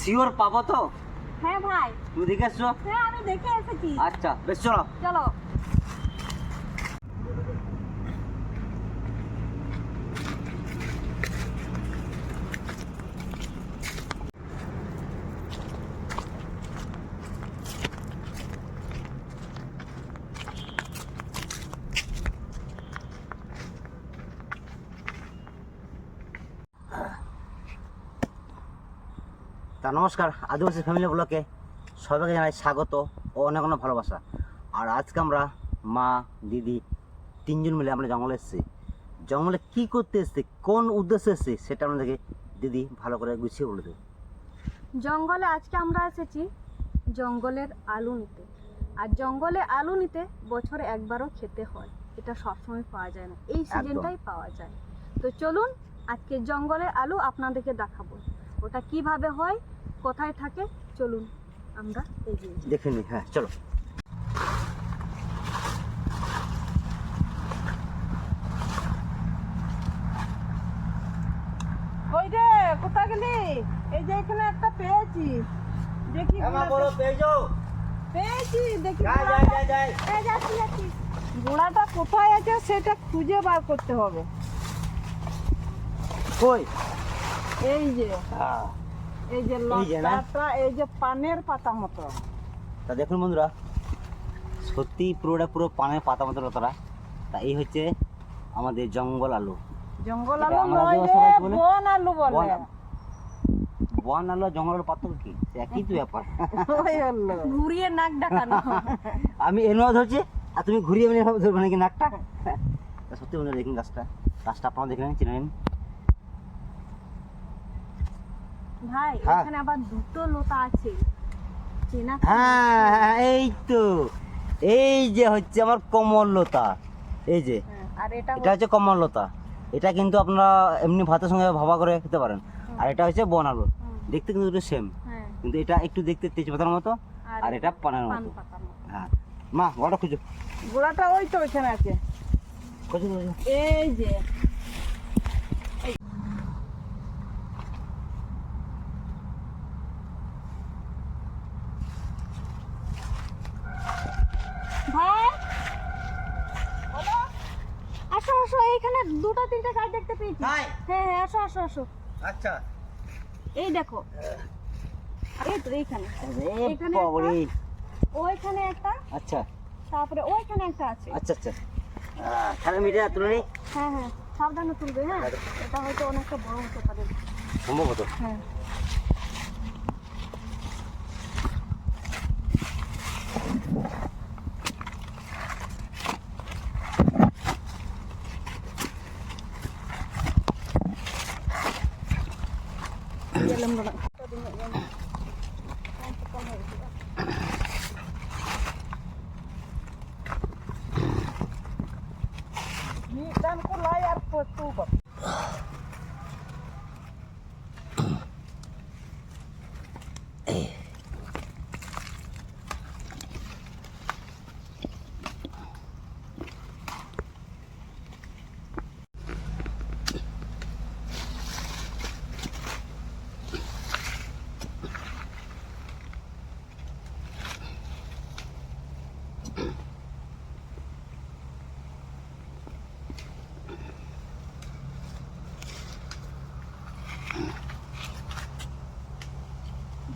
Sure পাবো তো? হ্যাঁ ভাই। তুমি দেখে এসছো হ্যাঁ আমি দেখে এসেছি। আচ্ছা বেশ চলো। চলো। তা নমস্কার আদিবাসী ফ্যামিলি ব্লকে সবাইকে জানাই স্বাগত ও অনেক অনেক ভালোবাসা। আর আজকে আমরা মা দিদি তিনজন মিলে আমরা জঙ্গলে এসেছি। জঙ্গলে কি করতে এসেছি কোন উদ্দেশ্যে এসেছি সেটা আমাদেরকে দিদি ভালো করে গুছিয়ে বলে দেবে। জঙ্গলে আজকে আমরা এসেছি জঙ্গলের আলু নিতে। আর জঙ্গলে আলু নিতে বছরে একবারও খেতে হয়। এটা সবসময় পাওয়া যায় না। এই সিজনটাই পাওয়া যায়। তো চলুন আজকে জঙ্গলের আলু আপনাদেরকে দেখাবো। ওটা কীভাবে হয় কোথায় থাকে চলুন আমরা এগিয়ে দেখে নি হ্যাঁ চলো। ওই রে কোথায় গেলি? এই যে এখানে একটা পেয়েছি। দেখি গোড়াটা- পেয়েছি? দেখি। গোড়াটা কোথায় আছে সেটা খুঁজে বার করতে হবে। কই? এই যে। হ্যাঁ। এই যে লতাটা এই যে পানের পাতা মতো। তা দেখুন বন্ধুরা সত্যি পুরোটা পুরো পানের পাতা মতো লতারা তা এই হচ্ছে আমাদের জঙ্গল আলু। জঙ্গল আলু আমরা নয় বন আলু বলে। বন- আলু। জঙ্গল আলু পার্থক্য কি? একই তো ব্যাপার। ঘুরিয়ে নাক ডাকানো। আমি এর ধরছি আর তুমি ঘুরিয়ে মানে এভাবে ধরবে নাকি নাকটা? তা সত্যি বন্ধুরা দেখুন গাছটা। গাছটা আপনারা দেখলেন চিনে নিন। ভাই হ্যাঁ। এখানে আবার দুটো লোতা আছে। চেনা হ্যাঁ হ্যাঁ, এই তো। এই যে হচ্ছে আমার কমললতা এই যে হ্যাঁ, আর এটা এটা হচ্ছে কমললতা এটা কিন্তু আপনারা এমনি ভাতের সঙ্গে ভাবা করে খেতে পারেন। আর এটা হচ্ছে বন আলু। দেখতে কিন্তু দুটো সেম হ্যাঁ। কিন্তু এটা একটু দেখতে তেজপাতার মতো আর এটা পানের মতো। হ্যাঁ। মা গোটা খুঁজো। গোড়াটা ওই তো ওইখানে আছে। খুঁজো। এই যে ভাই আসো আসো এইখানে দুটো তিনটে গাছ দেখতে পেয়েছি তাই? হ্যাঁ হ্যাঁ আসো আসো আসো। আচ্ছা। এই দেখো। এই তো এইখানে। এইখানে ওইখানে একটা আচ্ছা। তারপরে ওইখানে একটা আছে। আচ্ছা আচ্ছা। তাহলে মিটে তুলে হ্যাঁ হ্যাঁ সাবধানে তুলবে হ্যাঁ? এটা হয়তো অনেকটা বড় হতে পারে সম্ভবত হ্যাঁ গেলাম না Dan ko layar po tubak.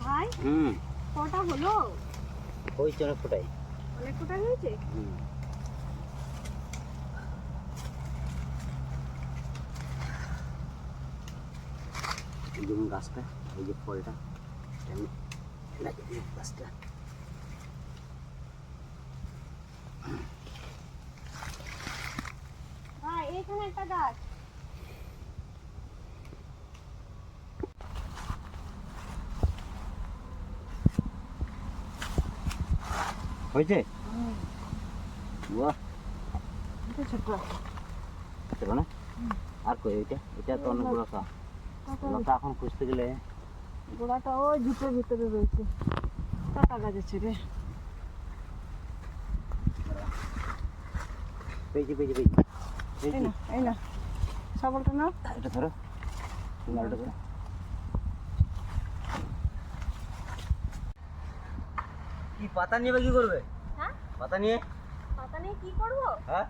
ভাই হুম কটা হলো? ওই চলে ফোটাই অনেক কটা হয়েছে? হুম। এই দেখুন গাছটা এই যে ফলটা। এটা আমি লাগিয়ে দিই গাছটা। ভাই এইখানে একটা গাছ। হয়েছে? বাহ ছোট না? আর কই এটা এটা তো অনেক বড় কা লতা এখন খুঁজতে গেলে গোড়াটা ওই ঝুপের ভিতরে রয়েছে। টাকা গাছ আছে রে। পেয়েছি পেয়েছি পেয়েছি। এই না এই না। শাবলটা নাও। এটা ধরো। তুমি আলুটা ধরো। কি পাতা নিয়ে কি করবে? হ্যাঁ? পাতা নিয়ে? পাতা নিয়ে কি করব? হ্যাঁ?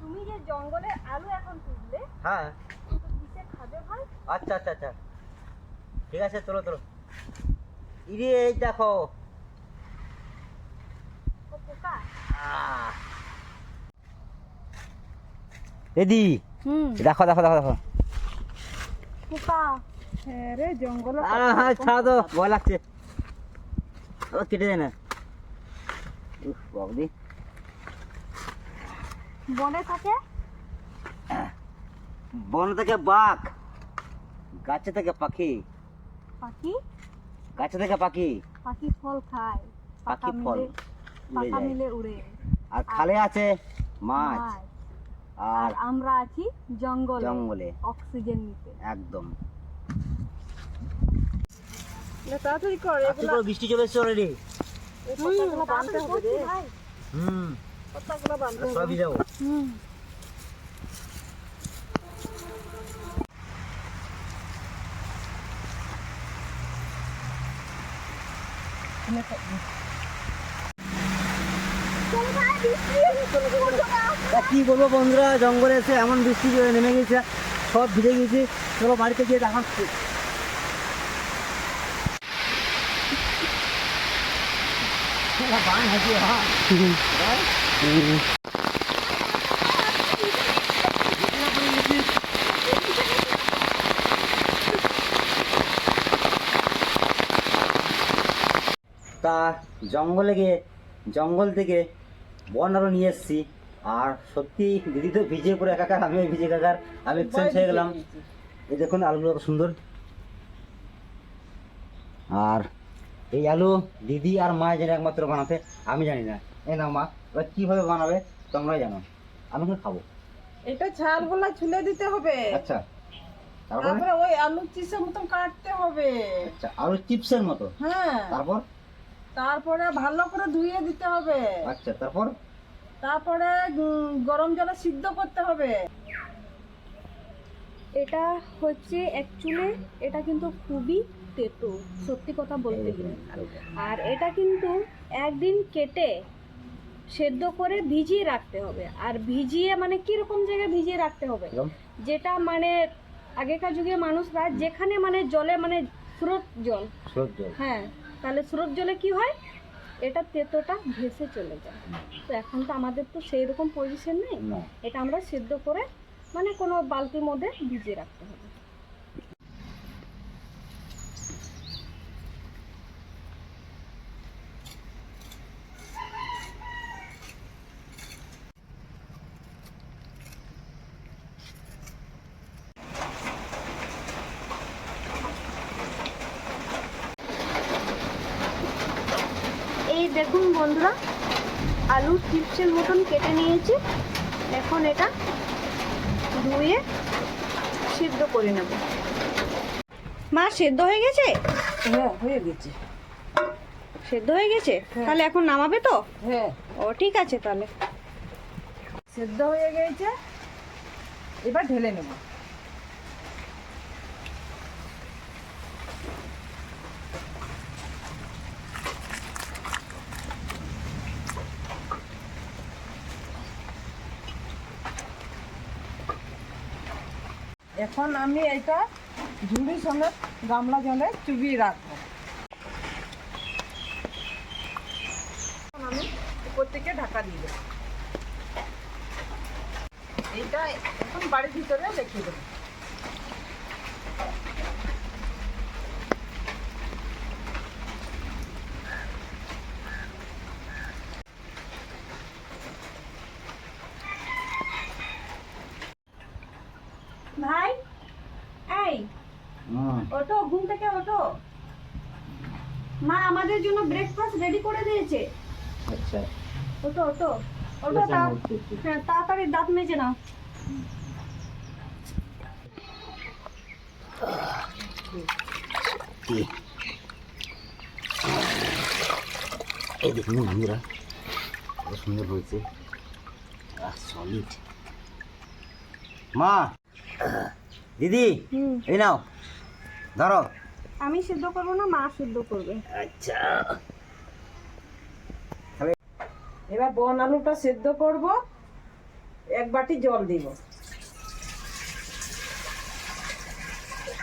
তুমি যে জঙ্গলে আলু এখন তুললে হ্যাঁ। তো কিসে খাবে ভাই। আচ্ছা আচ্ছা আচ্ছা। ঠিক আছে চলো চলো। ইরে এই দেখো। পোকা। হুম। দেখো দেখো দেখো দেখো। পোকা। হ্যাঁ রে জঙ্গলে হ্যাঁ ছাড়ো তো ভয় লাগছে। ও কেটে দেয় না। উফ বাবুদি বনে থাকে? বন থেকে বাঘ গাছে থেকে পাখি। পাখি? গাছে থেকে পাখি। পাখি ফল খায় পাখি ফল উড়ে মিলে উড়ে। আর খালে আছে মাছ। আর আমরা আছি জঙ্গলে জঙ্গলে। অক্সিজেন নিতে। একদম। না, তাড়াতাড়ি কর আজকে বৃষ্টি চলে এসছে অলরেডি পাতাগুলো বাঁধতে হবে রে। হুম। পাতাগুলো বাঁধতে হবে। সবই যাব। হুম। কি বলব বন্ধুরা জঙ্গলে এসে এমন বৃষ্টি নেমে গেছে সব ভিজে গেছে। চলো বাড়িতে গিয়ে দেখাচ্ছি। বান হাসি হ্যাঁ তা জঙ্গলে গিয়ে জঙ্গল থেকে বন আরও নিয়ে এসেছি। আর সত্যি দিদি তো ভিজে পুরো একাকার আমিও ভিজে একাকার আমি এক্সচেঞ্জ হয়ে গেলাম। এই দেখুন আলুগুলো কত সুন্দর। আর এই আলু দিদি আর মা জানে একমাত্র বানাতে আমি জানি না। এই না মা এবার কীভাবে বানাবে তোমরাই জানো। আমি কিন্তু খাব? এটা ছালগুলা ছুলে দিতে হবে। আচ্ছা তারপরে? তারপরে ওই আলু চিপসের মতন কাটতে হবে। আচ্ছা আলু চিপসের মতো? হ্যাঁ। তারপর? তারপরে ভালো করে ধুয়ে দিতে হবে। আচ্ছা তারপর? তারপরে গরম জলে সিদ্ধ করতে হবে। এটা হচ্ছে অ্যাকচুয়ালি এটা কিন্তু খুবই তেতো সত্যি কথা বলতে গেলে আলুটা। আর এটা কিন্তু একদিন কেটে সেদ্ধ করে ভিজিয়ে রাখতে হবে। আর ভিজিয়ে মানে কীরকম জায়গায় ভিজিয়ে রাখতে হবে? যেটা মানে আগেকার যুগে মানুষরা যেখানে মানে জলে মানে স্রোত জল। স্রোত জল। হ্যাঁ তাহলে স্রোত জলে কি হয়? এটা তেতোটা ভেসে চলে যায়। তো এখন তো আমাদের তো সেই রকম পজিশন নেই এটা আমরা সেদ্ধ করে মানে কোনো বালতির মধ্যে ভিজিয়ে রাখতে হবে এই দেখুন বন্ধুরা আলু চিপসের মতন কেটে নিয়েছি। এখন এটা ধুয়ে সিদ্ধ করে নেব। মা সেদ্ধ হয়ে গেছে? হ্যাঁ হয়ে গেছে। সেদ্ধ হয়ে গেছে? হ্যাঁ। তাহলে এখন নামাবে তো? হ্যাঁ। ও ঠিক আছে তাহলে। সেদ্ধ হয়ে গেছে। এবার ঢেলে নেব। এখন আমি এটা ঝুড়ির সঙ্গে গামলা জলে চুবিয়ে রাখব এখন আমি উপর থেকে ঢাকা দিয়ে দেবো এইটা এখন বাড়ির ভিতরে রেখে দেবো ভাই এই হুম ওটো ঘুম থেকে ওটো মা আমাদের জন্য ব্রেকফাস্ট রেডি করে দিয়েছে। আচ্ছা। ওটো ওটো ওটো। হ্যাঁ তাড়াতাড়ি দাঁত মেজে নাও। এই দেখুন বন্ধুরা কত সুন্দর হয়েছে। সলিড মা দিদি এই নাও ধরো। আমি সিদ্ধ করব না মা সিদ্ধ করবে। আচ্ছা। এবার বন আলুটা সেদ্ধ করব এক বাটি জল দিব।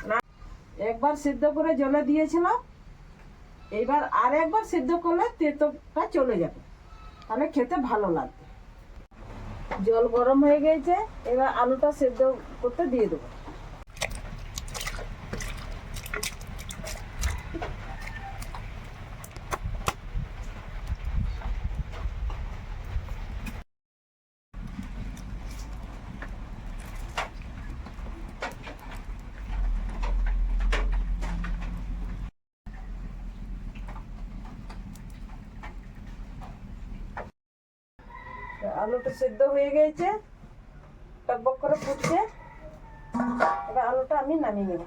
না একবার সিদ্ধ করে জলে দিয়েছিলাম এইবার আর একবার সিদ্ধ করলে তেতোটা চলে যাবে। তাহলে খেতে ভালো লাগবে। জল গরম হয়ে গেছে এবার আলুটা সেদ্ধ করতে দিয়ে দেবো। আলুটা সেদ্ধ হয়ে গেছে। টকবক করে ফুটছে। এবার আলুটা আমি নামিয়ে নেব।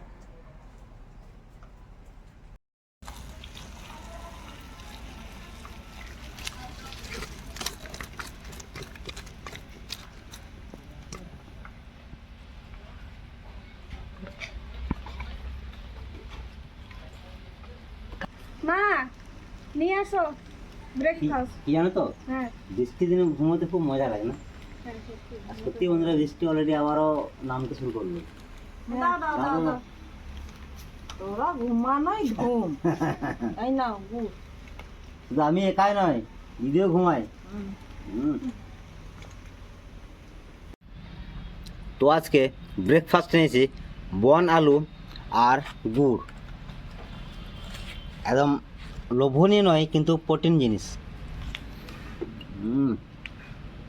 মা, নিয়ে আসো। ব্রেকফাস্ট কি জানো তো? হ্যাঁ। বৃষ্টির দিনে ঘুমোতে খুব মজা লাগে না? হ্যাঁ সত্যি। বন্ধুরা বৃষ্টি অলরেডি আবারও নামতে শুরু করল। দাও দাও দাও দাও তোরা ঘুমানোই ঘুম। তাই না শুধু আমি একাই নয় দিদিও ঘুমাই তো আজকে ব্রেকফাস্ট নিয়েছি বন আলু আর গুড়। একদম লোভনীয় নয় কিন্তু প্রোটিন জিনিস। হুম।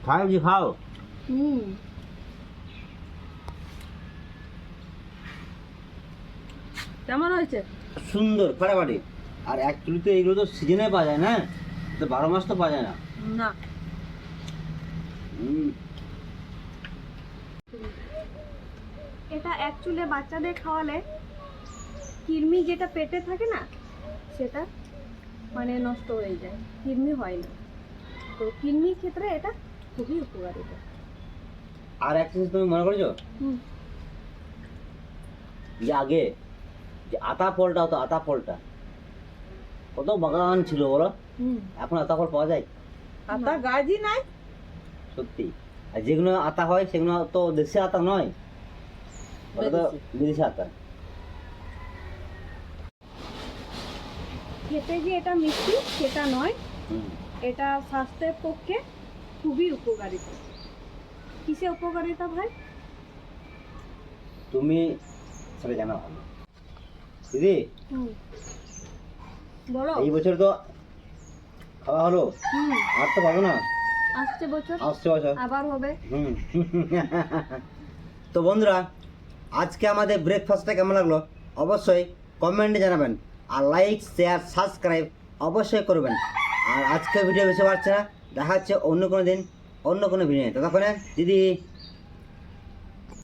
খাও জি খাও। কেমন হয়েছে? সুন্দর ফাটাফাটি। আর অ্যাকচুয়ালি তো এইগুলো তো সিজনে পাওয়া যায় না? তো বারো মাস তো পাওয়া যায় না। না। হুম। এটা অ্যাকচুয়ালি বাচ্চাদের খাওয়ালে কৃমি যেটা পেটে থাকে না সেটা মানে নষ্ট হয়ে যায়। কৃমি হয় না। তো কৃমির ক্ষেত্রে এটা খুবই উপকারিতা আর একটা জিনিস তুমি মনে করেছ? হুম। যে আগে যে আতা ফলটা হতো আতা ফলটা। কত বাগান ছিল বলো? হুম। এখন আতা ফল পাওয়া যায়? আতা গাছই নাই। সত্যি। আর যেগুলো আতা হয় সেগুলো তো দেশি আতা নয়। বিদেশি আতা। খেতে যে এটা মিষ্টি সেটা নয়। এটা স্বাস্থ্যের পক্ষে খুবই উপকারিতা। কিসে উপকারিতা ভাই? তুমি সেটা জানো ভালো। দিদি? বলো। এই বছর তো খাওয়া হলো? আর তো পাবো না? আসছে বছর? আসছে বছর। আবার হবে? তো বন্ধুরা আজকে আমাদের ব্রেকফাস্টটা কেমন লাগল? অবশ্যই কমেন্টে জানাবেন। আর লাইক শেয়ার সাবস্ক্রাইব অবশ্যই করবেন। আর আজকের ভিডিও বেশি পারছে না। দেখা হচ্ছে অন্য কোনো দিন, অন্য কোনো ভিডিও ততক্ষণে দিদি।